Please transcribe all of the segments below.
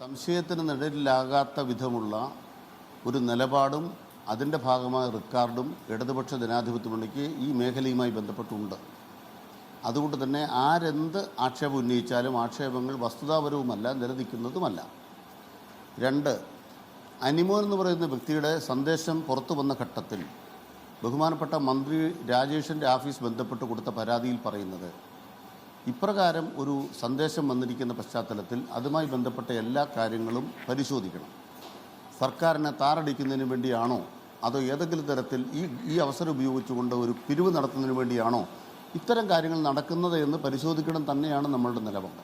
സംശയത്തിന് നിഴലിലാകാത്ത വിധമുള്ള ഒരു നിലപാടും അതിന്റെ ഭാഗമായ റിക്കാർഡും ഇടതുപക്ഷ ജനാധിപത്യ മുന്നണിക്ക് ഈ മേഖലയുമായി ബന്ധപ്പെട്ടുണ്ട്. അതുകൊണ്ട് തന്നെ ആരെന്ത് ആക്ഷേപം ഉന്നയിച്ചാലും ആക്ഷേപങ്ങൾ വസ്തുതാപരവുമല്ല നിലനിൽക്കുന്നതുമല്ല. രണ്ട് അനിമോൻ എന്ന് പറയുന്ന വ്യക്തിയുടെ സന്ദേശം പുറത്തു വന്ന ഘട്ടത്തിൽ ബഹുമാനപ്പെട്ട മന്ത്രി രാജേഷിന്റെ ഓഫീസ് ബന്ധപ്പെട്ട് കൊടുത്ത പരാതിയിൽ പറയുന്നത് ഇപ്രകാരം ഒരു സന്ദേശം വന്നിരിക്കുന്ന പശ്ചാത്തലത്തിൽ അതുമായി ബന്ധപ്പെട്ട എല്ലാ കാര്യങ്ങളും പരിശോധിക്കണം. സർക്കാരിനെ താറടിക്കുന്നതിന് വേണ്ടിയാണോ? അതോ ഏതെങ്കിലും തരത്തിൽ ഈ ഈ അവസരം ഉപയോഗിച്ചുകൊണ്ട് ഒരു പിരിവ് നടത്തുന്നതിന് വേണ്ടിയാണോ? ഇത്തരം കാര്യങ്ങൾ നടക്കുന്നത് എന്ന് പരിശോധിക്കണം തന്നെയാണ് നമ്മളുടെ നിലപാട്.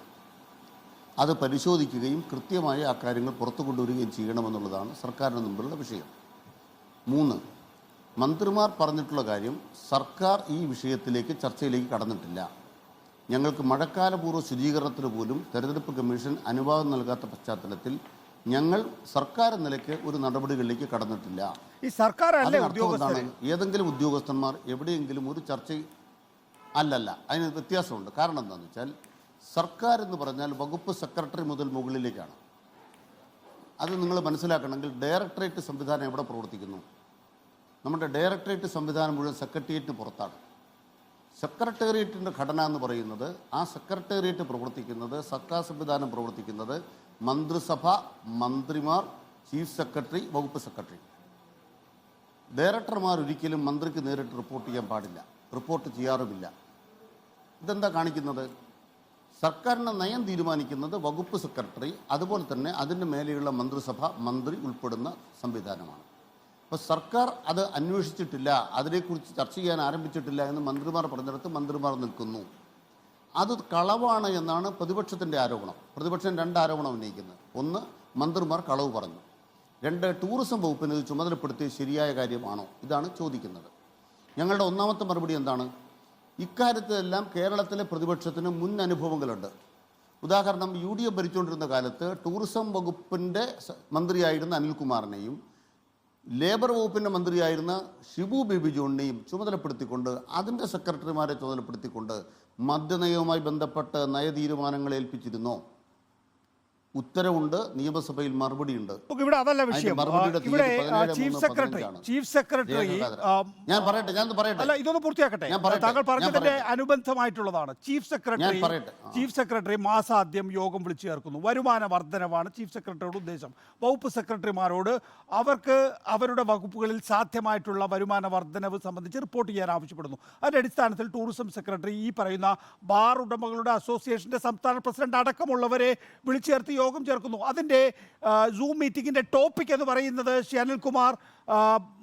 അത് പരിശോധിക്കുകയും കൃത്യമായി ആ കാര്യങ്ങൾ പുറത്തു കൊണ്ടുവരികയും ചെയ്യണമെന്നുള്ളതാണ് സർക്കാരിന് മുമ്പിലുള്ള വിഷയം. മൂന്ന് മന്ത്രിമാർ പറഞ്ഞിട്ടുള്ള കാര്യം സർക്കാർ ഈ വിഷയത്തിലേക്ക് ചർച്ചയിലേക്ക് കടന്നിട്ടില്ല. ഞങ്ങൾക്ക് മഴക്കാലപൂർവ ശുചീകരണത്തിന് പോലും തെരഞ്ഞെടുപ്പ് കമ്മീഷൻ അനുവാദം നൽകാത്ത പശ്ചാത്തലത്തിൽ ഞങ്ങൾ സർക്കാർ നിലയ്ക്ക് ഒരു നടപടികളിലേക്ക് കടന്നിട്ടില്ല. ഈ സർക്കാർ ഉദ്യോഗസ്ഥർ? ഏതെങ്കിലും ഉദ്യോഗസ്ഥന്മാർ എവിടെയെങ്കിലും ഒരു ചർച്ച അല്ലല്ല അതിന് വ്യത്യാസമുണ്ട്. കാരണം എന്താണെന്ന് വെച്ചാൽ സർക്കാർ എന്ന് പറഞ്ഞാൽ വകുപ്പ് സെക്രട്ടറി മുതൽ മുകളിലേക്കാണ്. അത് നിങ്ങൾ മനസ്സിലാക്കണമെങ്കിൽ ഡയറക്ടറേറ്റ് സംവിധാനം എവിടെ പ്രവർത്തിക്കുന്നു? നമ്മുടെ ഡയറക്ടറേറ്റ് സംവിധാനം മുഴുവൻ സെക്രട്ടേറിയറ്റിന് പുറത്താണ്. സെക്രട്ടേറിയറ്റിന്റെ ഘടന എന്ന് പറയുന്നത് ആ സെക്രട്ടേറിയറ്റ് പ്രവർത്തിക്കുന്നത് സർക്കാർ സംവിധാനം പ്രവർത്തിക്കുന്നത് മന്ത്രിസഭ മന്ത്രിമാർ ചീഫ് സെക്രട്ടറി വകുപ്പ് സെക്രട്ടറി. ഡയറക്ടർമാർ ഒരിക്കലും മന്ത്രിക്ക് നേരിട്ട് റിപ്പോർട്ട് ചെയ്യാൻ പാടില്ല. റിപ്പോർട്ട് ചെയ്യാറുമില്ല. ഇതെന്താ കാണിക്കുന്നത്? സർക്കാരിന്റെ നയം തീരുമാനിക്കുന്നത് വകുപ്പ് സെക്രട്ടറി അതുപോലെ തന്നെ അതിന്റെ മേലെയുള്ള മന്ത്രിസഭ മന്ത്രി ഉൾപ്പെടുന്ന സംവിധാനമാണ്. അപ്പോൾ സർക്കാർ അത് അന്വേഷിച്ചിട്ടില്ല. അതിനെക്കുറിച്ച് ചർച്ച ചെയ്യാൻ ആരംഭിച്ചിട്ടില്ല എന്ന് മന്ത്രിമാർ പറഞ്ഞിടത്ത് മന്ത്രിമാർ നിൽക്കുന്നു. അത് കളവാണ് എന്നാണ് പ്രതിപക്ഷത്തിന്റെ ആരോപണം. പ്രതിപക്ഷം രണ്ട് ആരോപണം ഉന്നയിക്കുന്നത്. ഒന്ന് മന്ത്രിമാർ കളവ് പറഞ്ഞു. രണ്ട് ടൂറിസം വകുപ്പിന് ഇത് ചുമതലപ്പെടുത്തിയ ശരിയായ കാര്യമാണോ? ഇതാണ് ചോദിക്കുന്നത്. ഞങ്ങളുടെ ഒന്നാമത്തെ മറുപടി എന്താണ്? ഇക്കാര്യത്തിലെല്ലാം കേരളത്തിലെ പ്രതിപക്ഷത്തിന് മുൻ അനുഭവങ്ങളുണ്ട്. ഉദാഹരണം യു ഡി എഫ് ഭരിച്ചുകൊണ്ടിരുന്ന കാലത്ത് ടൂറിസം വകുപ്പിന്റെ മന്ത്രിയായിരുന്ന അനിൽകുമാറിനെയും ലേബർ വകുപ്പിന്റെ മന്ത്രിയായിരുന്ന ഷിബു ബിബി ജോണിനെയും ചുമതലപ്പെടുത്തിക്കൊണ്ട് അതിന്റെ സെക്രട്ടറിമാരെ ചുമതലപ്പെടുത്തിക്കൊണ്ട് മദ്യനയവുമായി ബന്ധപ്പെട്ട് നയതീരുമാനങ്ങൾ ഏൽപ്പിച്ചിരുന്നോ. ഉത്തരവുണ്ട് നിയമസഭയിൽ മറുപടിയുണ്ട്. ഇവിടെ അതല്ല വിഷയം. ഇവിടെ ചീഫ് സെക്രട്ടറി ചീഫ് സെക്രട്ടറി ഞാൻ പറയട്ടെ ഞാൻ പറയട്ടെ. അല്ല ഇതൊന്ന് പൂർത്തിയാക്കട്ടെ. താങ്കൾ പറഞ്ഞതിന്റെ അനുബന്ധമായിട്ടുള്ളതാണ്. ചീഫ് സെക്രട്ടറി ചീഫ് സെക്രട്ടറി മാസാദ്യം യോഗം വിളിച്ചു ചേർക്കുന്നു. വരുമാന വർധനവാണ് ചീഫ് സെക്രട്ടറിയുടെ ഉദ്ദേശം. വകുപ്പ് സെക്രട്ടറിമാരോട് അവർക്ക് അവരുടെ വകുപ്പുകളിൽ സാധ്യമായിട്ടുള്ള വരുമാന വർധനവ് സംബന്ധിച്ച് റിപ്പോർട്ട് ചെയ്യാൻ ആവശ്യപ്പെടുന്നു. അതിന്റെ അടിസ്ഥാനത്തിൽ ടൂറിസം സെക്രട്ടറി ഈ പറയുന്ന ബാർ ഉടമകളുടെ അസോസിയേഷന്റെ സംസ്ഥാന പ്രസിഡന്റ് അടക്കമുള്ളവരെ വിളിച്ചു ചേർത്ത് യോഗം ചേർക്കുന്നു. അതിന്റെ സൂം മീറ്റിങ്ങിന്റെ ടോപ്പിക് എന്ന് പറയുന്നത് ആ,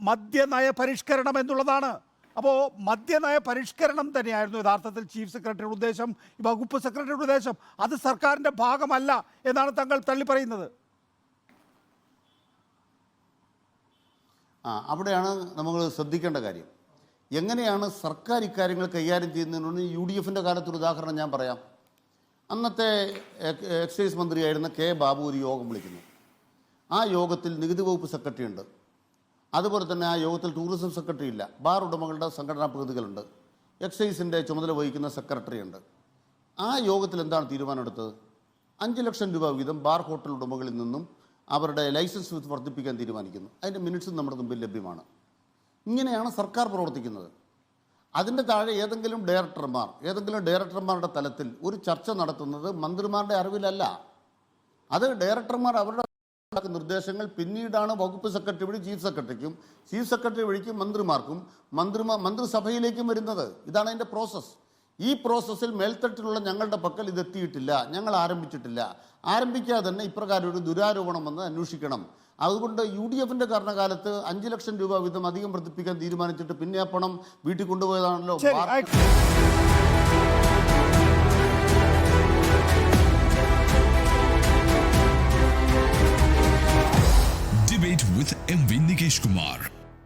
മദ്യനയ പരിഷ്കരണം എന്നുള്ളതാണ്. അപ്പോൾ മദ്യനയ പരിഷ്കരണം തന്നെയായിരുന്നു യഥാർത്ഥത്തിൽ ചീഫ് സെക്രട്ടറിയുടെ ഉദ്ദേശം വകുപ്പ് സെക്രട്ടറിയുടെ ഉദ്ദേശം. അത് സർക്കാരിന്റെ ഭാഗമല്ല എന്നാണ് തങ്ങൾ തള്ളി പറയുന്നത് ആ അവിടെയാണ് നമ്മൾ ശ്രദ്ധിക്കേണ്ട കാര്യം. എങ്ങനെയാണ് സർക്കാർ ഇക്കാര്യങ്ങൾ കൈകാര്യം ചെയ്യുന്നതിനുള്ള യു ഡി എഫിന്റെ കാലത്തൊരു ഉദാഹരണം ഞാൻ പറയാം. അന്നത്തെ എക്- എക്സൈസ് മന്ത്രിയായിരുന്ന കെ ബാബു ഒരു യോഗം വിളിക്കുന്നു. ആ യോഗത്തിൽ നികുതി വകുപ്പ് സെക്രട്ടറി ഉണ്ട്. അതുപോലെ തന്നെ ആ യോഗത്തിൽ ടൂറിസം സെക്രട്ടറി ഇല്ല. ബാർ ഉടമകളുടെ സംഘടനാ പ്രതിനിധികളുണ്ട്. എക്സൈസിന്റെ ചുമതല വഹിക്കുന്ന സെക്രട്ടറി ഉണ്ട്. ആ യോഗത്തിൽ എന്താണ് തീരുമാനമെടുത്തത്? അഞ്ച് ലക്ഷം രൂപ വീതം ബാർ ഹോട്ടൽ ഉടമകളിൽ നിന്നും അവരുടെ ലൈസൻസ് വർദ്ധിപ്പിക്കാൻ തീരുമാനിക്കുന്നു. അതിന്റെ മിനിറ്റ്സും നമ്മുടെ മുമ്പിൽ ലഭ്യമാണ്. ഇങ്ങനെയാണ് സർക്കാർ പ്രവർത്തിക്കുന്നത്. അതിന്റെ താഴെ ഏതെങ്കിലും ഡയറക്ടർമാർ ഏതെങ്കിലും ഡയറക്ടർമാരുടെ തലത്തിൽ ഒരു ചർച്ച നടത്തുന്നത് മന്ത്രിമാരുടെ അറിവിലല്ല. അത് ഡയറക്ടർമാർ അവരുടെ നിർദ്ദേശങ്ങൾ പിന്നീടാണ് വകുപ്പ് സെക്രട്ടറി വഴി ചീഫ് സെക്രട്ടറിക്കും ചീഫ് സെക്രട്ടറി വഴിക്കും മന്ത്രിമാർക്കും മന്ത്രിമാർ മന്ത്രിസഭയിലേക്കും വരുന്നത്. ഇതാണ് അതിന്റെ പ്രോസസ്സ് ഈ പ്രോസസ്സിൽ മേൽത്തട്ടിലുള്ള ഞങ്ങളുടെ പക്കൽ ഇത് എത്തിയിട്ടില്ല ഞങ്ങൾ ആരംഭിച്ചിട്ടില്ല. ആരംഭിക്കാതെ തന്നെ ഇപ്രകാരം ഒരു ദുരാരോപണം വന്ന് അന്വേഷിക്കണം. അതുകൊണ്ട് യു ഡി എഫിന്റെ കാരണകാലത്ത് അഞ്ചു ലക്ഷം രൂപ വീതം അധികം വർദ്ധിപ്പിക്കാൻ തീരുമാനിച്ചിട്ട് പിന്നെ ആ പണം വീട്ടിൽ കൊണ്ടുപോയതാണല്ലോ.